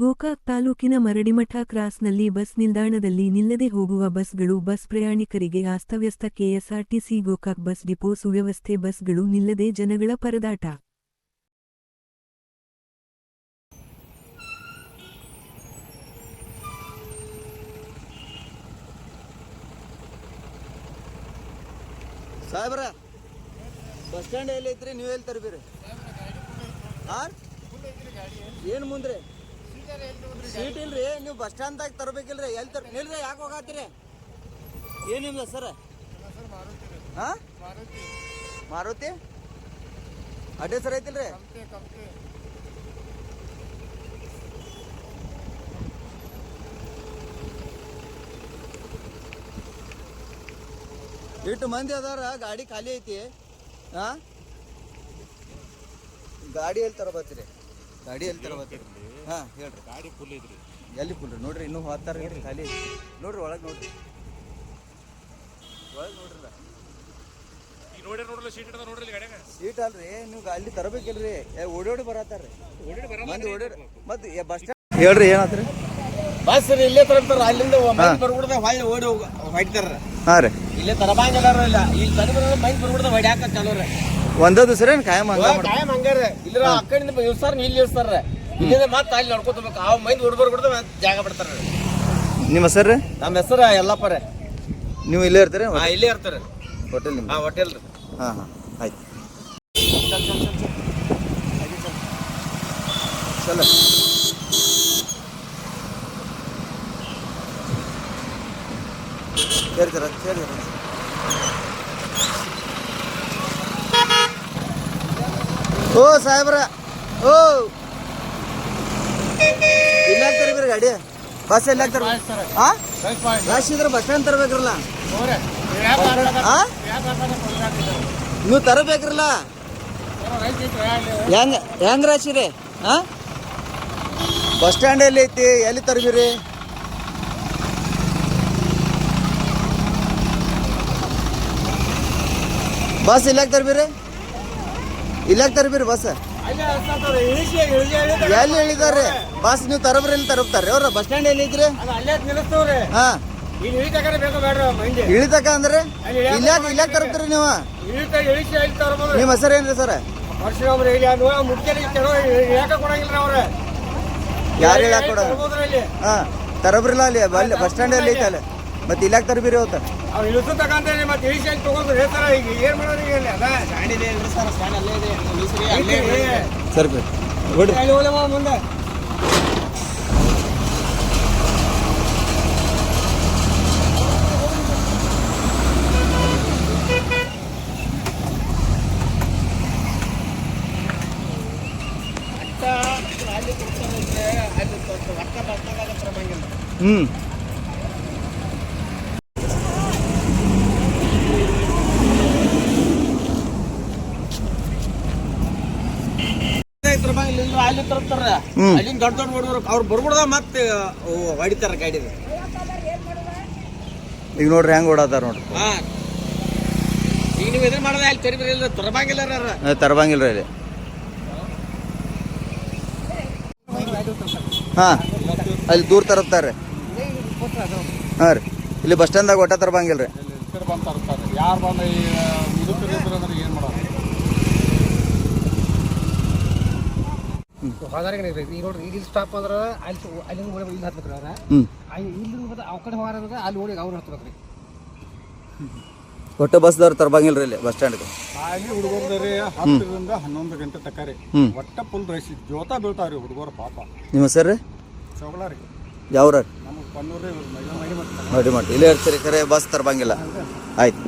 ಗೋಕಾಕ್ ತಾಲೂಕಿನ ಮರಡಿಮಠ ಕ್ರಾಸ್ನಲ್ಲಿ ಬಸ್ ನಿಲ್ದಾಣದಲ್ಲಿ ನಿಲ್ಲದೆ ಹೋಗುವ ಬಸ್ಗಳು ಬಸ್ ಪ್ರಯಾಣಿಕರಿಗೆ ಅಸ್ತವ್ಯಸ್ತ ಕೆಎಸ್ಆರ್ಟಿಸಿ ಗೋಕಾಕ್ ಬಸ್ ಡಿಪೋ ಸುವ್ಯವಸ್ಥೆ ಬಸ್ಗಳು ನಿಲ್ಲದೆ ಜನಗಳ ಪರದಾಟ. ಸಾಹೇಬ್ರ ಬಸ್ ಸ್ಟ್ಯಾಂಡ್ ಎಲ್ಲಿ ಐತ್ರಿ. ನೀವು ಎಲ್ಲಿ ತರ್ಬೀರಿ ಏನು ಮುಂದ್ರಿ? ಸೀಟ್ ಇಲ್ರಿ, ನೀವು ಬಸ್ ಸ್ಟ್ಯಾಂಡ್ದಾಗ ತರಬೇಕಿಲ್ರಿ. ಎಲ್ಲಿ ತರ ನಿಲ್ರಿ, ಯಾಕೆ ಹೋಗಾತೀರಿ ಏನು ನಿಮ್ದು ಸರ್. ಹಾಂ? ಮಾರುತಿ? ಅಡ್ರೆಸ್ ಸರ್ ಐತಿಲ್ರಿ? ಇಟ್ಟು ಮಂದಿ ಅದಾರ, ಗಾಡಿ ಖಾಲಿ ಐತಿ. ಹಾ? ಗಾಡಿ ಎಲ್ಲಿ ತರಬತ್ತೀರಿ ಗಾಡಿ ಎಲ್ಲಿ ತರಬತ್ತೀರಿ ಹಾ ಹೇಳ್ರಿ. ಗಾಡಿ ಫುಲ್ ಐತ್ರಿ. ಎಲ್ಲಿ ಫುಲ್ ನೋಡ್ರಿ ಇನ್ನೂ ಹೋಗ್ತಾರ ನೋಡ್ರಿ ಖಾಲಿ ನೋಡ್ರಿ ಒಳಗೆ ನೋಡ್ರಿ. ಒಳಗೆ ನೋಡ್ರಿ ಈಗ ನೋಡ್ರಿ ಸೀಟ್ ಇಡದ ನೋಡ್ರಿ ಇಲ್ಲಿ ಗಾಡ್ಯಾಗ? ಸೀಟ್ ಅಲ್ರಿ ನೀವು ಅಲ್ಲಿ ತರಬೇಕಿಲ್ರಿ. ಏ, ಓಡೋಡಿ ಬರತ್ತಾರ್ರಿ. ಮಂದಿ ಓಡಾಡಿ ಮತ್ತೆ ಬಸ್ ಸ್ಟ್ಯಾಂಡ್ ಹೇಳ್ರಿ ಏನಾತ್ರಿ? ಬಸ್ ರೀ ಇಲ್ಲೇ ತರ ಅಲ್ಲಿಂದ ಬರ್ಬಿಡ್ದ ಹೊಳ್ಳಿ ಓಡಿ ಹೊಡಿತಾರ ಹಾಂ ರೀ. ಇಲ್ಲೇ ತರಬಾಂಗಿಲ್ಲ ಇಲ್ಲ. ಇಲ್ಲಿ ತಂದು ಮೈಕ್ ಬರ್ಬಿಡ್ದ ಹೊಡ್ಯಾಕ ಚಲೋ ರೀ ಒಂದೇ ದಿವಸ ಏನ್ ಕಾಯಂ ಹಂಗ ಮಾಡ್ರಿ ಕಾಯಂ ಹಂಗಾರ. ಇಲ್ಲ ಆ ಕಡೆಯಿಂದ ಇಳ್ಸಾರ ಇಲ್ಲಿ ಇಳ್ಸಾರ ಇಲ್ಲಿಂದ ಮತ್ತೆ ಅಲ್ಲಿ ನಡ್ಕೋತಬೇಕು ಆ ಮೈಂದ್ ಹುಡುಗರು ಬಿಡ್ದ ಮತ್ತೆ ಜಾಗ ಬಿಡ್ತಾರ. ನಿಮ್ಮ ಹೆಸರು ನಮ್ಮ ಹೆಸರು ಎಲ್ಲಪ್ಪ ರೀ ನೀವು ಇಲ್ಲೇ ಇರ್ತೀರಿ? ಹಾ ಇಲ್ಲೇ ಇರ್ತಾರೆ. ಹೋಟೆಲ್ ನಿಮ್ಮ ಹಾ ಹೋಟೆಲ್ ರೀ. ಹಾಂ ಹಾಂ. ಆಯ್ತು. ಚಲ. ಸೇರ್ತೀರ ಸೇರ್ತೀರ ಓ ಸಾಹೇಬ್ರ. ಓ. ಇಲ್ಲ ತರ್ಬೇರಿ ಗಾಡಿ. ಬಸ್ ಎಲ್ಲ ಬಸ್ ರಶ್ ಇದ್ರೆ ಬಸ್ ಸ್ಟ್ಯಾಂಡ್ ತರ್ಬೇಕ್ರಲ್ಲ? ನೀವು ತರಬೇಕ್ರಲ್ಲ? ಹೆಂಗ ಹೆಂಗ್ ರಾಶಿರಿ ಹಾ ಬಸ್ ಸ್ಟ್ಯಾಂಡ್ ಎಲ್ಲಿ ಐತಿ? ಎಲ್ಲಿ ತರ್ಬಿರಿ ಬಸ್ ಇಲ್ಲಾಗ ತರ್ಬೀರಿ ಇಲ್ಲಾಗ ತರ್ಬೀರಿ ಬಸ್? ಎಲ್ಲಿ ಹೇಳಿದಾರೆ ಬಸ್ ನೀವು ತರಬ್ರಿ ಎಲ್ಲಿ ತರಬ್ತಾರ, ಅವ್ರ ಬಸ್ ಸ್ಟ್ಯಾಂಡ್ ಎಲ್ಲಿ ಐತ್ರಿ ಅಲ್ಲೇ ನಿಲ್ಲಿಸ್ತವ್ರಿ ಹಾ ಇಲ್ಲಿ ಇಳಿತಕ ಅಂದ್ರೆ ಇಲ್ಲಾಗ ಇಲ್ಲಾಗ ತರಬ್ತೀರಿ ನೀವು? ಇಲ್ಲಿ ನಿಮ್ಮ ಹೆಸರು ಏನ್ರಿ ಸರ್? ಇಲ್ಲಿ ಯಾರು ಹೇಳಕ್ ಕೊಡ ಇಲ್ಲಿ ಹಾ. ತರಬ್ರಿಲ್ಲ ಅಲ್ಲಿ ಬಸ್ ಸ್ಟ್ಯಾಂಡ್ ಅಲ್ಲಿ ಐತಲ್ಲ ಮತ್ತೆ ಇಲ್ಲಾಗ ತರಬಿರಿ ಅವತ್ತ ಅವ್ರು ಇಳಿಸು ತಗೊಂತಾರೆ ಮತ್ತೆ ಇಳಿಸಿ ಅಲ್ಲಿ ತಗೊಂಡು ಹೇಳ್ತಾರ ಈಗ ಏನು ಮಾಡೋದು ಈಗ ಅಲ್ಲಿ? ಅದ. ಸ್ಟ್ಯಾಂಡ್ ಇದೆ ಇಲ್ರಿ ಸರ್ ಸ್ಟ್ಯಾಂಡ್ ಅಲ್ಲೇ ಇದೆ. ಅಲ್ಲೇ ಸರಿ ಅಲ್ಲಿ ಹೋಗ್ಲಮ್ಮ ಮುಂದೆ. ಹ್ಮ್ ಅಲ್ಲಿ ತರ್ತಾರ ಹ್ಮ್. ಅಲ್ಲಿಂದ ದೊಡ್ಡ ದೊಡ್ಡ ಹುಡುಗರು ಅವ್ರು ಬರ್ಬಿಡ್ದ ಮತ್ತೆ ಹೊಡಿತಾರ ಗಾಡಿ ಈಗ ನೋಡ್ರಿ ಹೆಂಗ್ ಓಡಾತಾರ ನೋಡ್ರಿ. ಹಾ. ಈಗ ನೀವು ಇದ್ರ ಮಾಡದ ಅಲ್ಲಿ ತೆರಿಬಿಲ್ಲ ತರಬಂಗಿಲ್ಲ ರೀ ತರಬಂಗಿಲ್ಲ ಇಲ್ಲಿ ಹಾ ಅಲ್ಲಿ ದೂರ ತರತ್ತಾರೆ. ಹಾ ರೀ. ಇಲ್ಲಿ ಬಸ್ ಸ್ಟ್ಯಾಂಡ್ದಾಗ ಒಟ್ಟ ತರಬಂಗಿಲ್ರಿ. ಯಾರು ಬಂದ ಏನು ಮಾಡೋದು? ಹೋದಾರಿಗೆ ಈಗ ನೋಡ್ರಿ ಇಲ್ಲಿ ಸ್ಟಾಪ್ ಅಂದ್ರೆ ಅಲ್ಲಿ ಅಲ್ಲಿಂದ ಓಡಿ ಇಲ್ಲಿ ಹತ್ಬೇಕ್ರಿ ಅವ್ರ ಹ್ಮ್. ಇಲ್ಲಿ ಮತ್ತೆ ಅವ್ ಕಡೆ ಹೋಗಾರ ಅಂದ್ರೆ ಅಲ್ಲಿ ಓಡಿ ಅವ್ರು ಹತ್ಬೇಕ್ರಿ ಒಟ್ಟ ಬಸ್ದವ್ರು ತರಬಂಗಿಲ್ರಿ ಇಲ್ಲಿ ಬಸ್ ಸ್ಟ್ಯಾಂಡ್ ಅಲ್ಲಿ ಹುಡುಗರ್ದು ರೀ ಹತ್ತರಿಂದ ಹನ್ನೊಂದು ಗಂಟೆ ತಕ ರೀ. ಒಟ್ಟ ಫುಲ್ ರೈಸ್ ಜೋತ ಬೀಳ್ತಾವ್ರಿ ಹುಡುಗರು ಪಾಪ. ನಿಮ್ಮ ಸರ್ ರೀ? ಚೌಗಳ ರೀ. ಯಾವ್ರ? ನಮಗೆ ಪನ್ನೂರು ಮಡಿ ಮಾಡಿ ಇಲ್ಲೇ ಇರ್ತೀರಿ ಕರೆ ಬಸ್ ತರಬಂಗಿಲ್ಲ. ಆಯ್ತು.